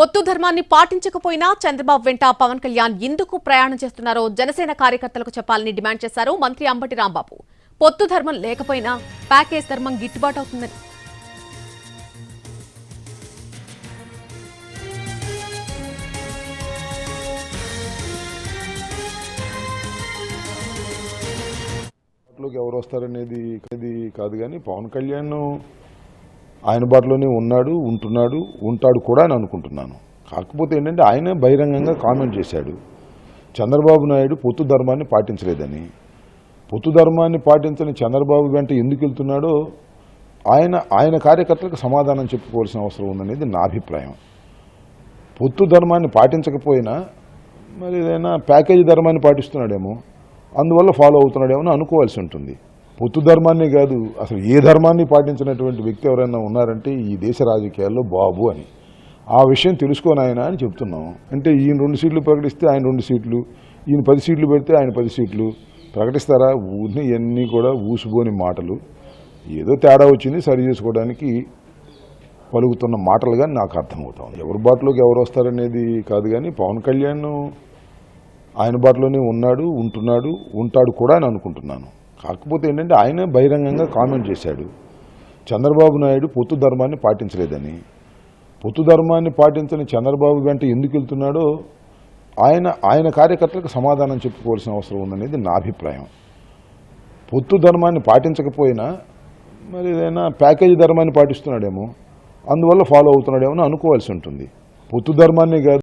పొత్తు ధర్మాన్ని పాటించకపోయినా చంద్రబాబు వెంట పవన్ కళ్యాణ్ ఎందుకు ప్రయాణం చేస్తున్నారో జనసేన కార్యకర్తలకు చెప్పాలని డిమాండ్ చేశారు మంత్రి అంబటి రాంబాబు. పొత్తు ధర్మం లేకపోయినా ప్యాకేజ్ ధర్మం గిట్టుబాటు అవుతుందని. ఎవరు వస్తారనేది ఇది కాదు కానీ పవన్ కళ్యాణ్ ఆయన బాటలోనే ఉన్నాడు ఉంటున్నాడు ఉంటాడు కూడా అని అనుకుంటున్నాను. కాకపోతే ఏంటంటే ఆయనే బహిరంగంగా కామెంట్ చేశాడు. చంద్రబాబు నాయుడు పొత్తు ధర్మాన్ని పాటించలేదని. పొత్తు ధర్మాన్ని పాటించని చంద్రబాబు వెంట ఎందుకు వెళ్తున్నాడో ఆయన ఆయన కార్యకర్తలకు సమాధానం చెప్పుకోవాల్సిన అవసరం ఉందనేది నా అభిప్రాయం. పొత్తు ధర్మాన్ని పాటించకపోయినా మరి ఏదైనా ప్యాకేజీ ధర్మాన్ని పాటిస్తున్నాడేమో అందువల్ల ఫాలో అవుతున్నాడేమో అని అనుకోవాల్సి ఉంటుంది. పొత్తు ధర్మాన్ని కాదు అసలు ఏ ధర్మాన్ని పాటించినటువంటి వ్యక్తి ఎవరైనా ఉన్నారంటే ఈ దేశ రాజకీయాల్లో బాబు అని. ఆ విషయం తెలుసుకోని ఆయన అని చెప్తున్నాం. అంటే ఈయన రెండు సీట్లు ప్రకటిస్తే ఆయన రెండు సీట్లు ఈయన పది సీట్లు పెడితే ఆయన పది సీట్లు. ప్రకటిస్తారా? ఊరిని ఇవన్నీ కూడా ఊసిపోని మాటలు. ఏదో తేడా వచ్చింది సరి చేసుకోవడానికి పలుకుతున్న మాటలుగా నాకు అర్థమవుతా ఉంది. ఎవరి బాటలోకి ఎవరు వస్తారనేది కాదు కానీ పవన్ కళ్యాణ్ ఆయన బాటలోనే ఉన్నాడు ఉంటున్నాడు ఉంటాడు కూడా అని అనుకుంటున్నాను. కాకపోతే ఏంటంటే ఆయనే బహిరంగంగా కామెంట్ చేశాడు. చంద్రబాబు నాయుడు పొత్తు ధర్మాన్ని పాటించలేదని. పొత్తు ధర్మాన్ని పాటించని చంద్రబాబు వెంట ఎందుకు వెళ్తున్నాడో ఆయన ఆయన కార్యకర్తలకు సమాధానం చెప్పుకోవాల్సిన అవసరం ఉందనేది నా అభిప్రాయం. పొత్తు ధర్మాన్ని పాటించకపోయినా మరి ఏదైనా ప్యాకేజీ ధర్మాన్ని పాటిస్తున్నాడేమో అందువల్ల ఫాలో అవుతున్నాడేమో అనుకోవాల్సి ఉంటుంది. పొత్తు ధర్మాన్ని కాదు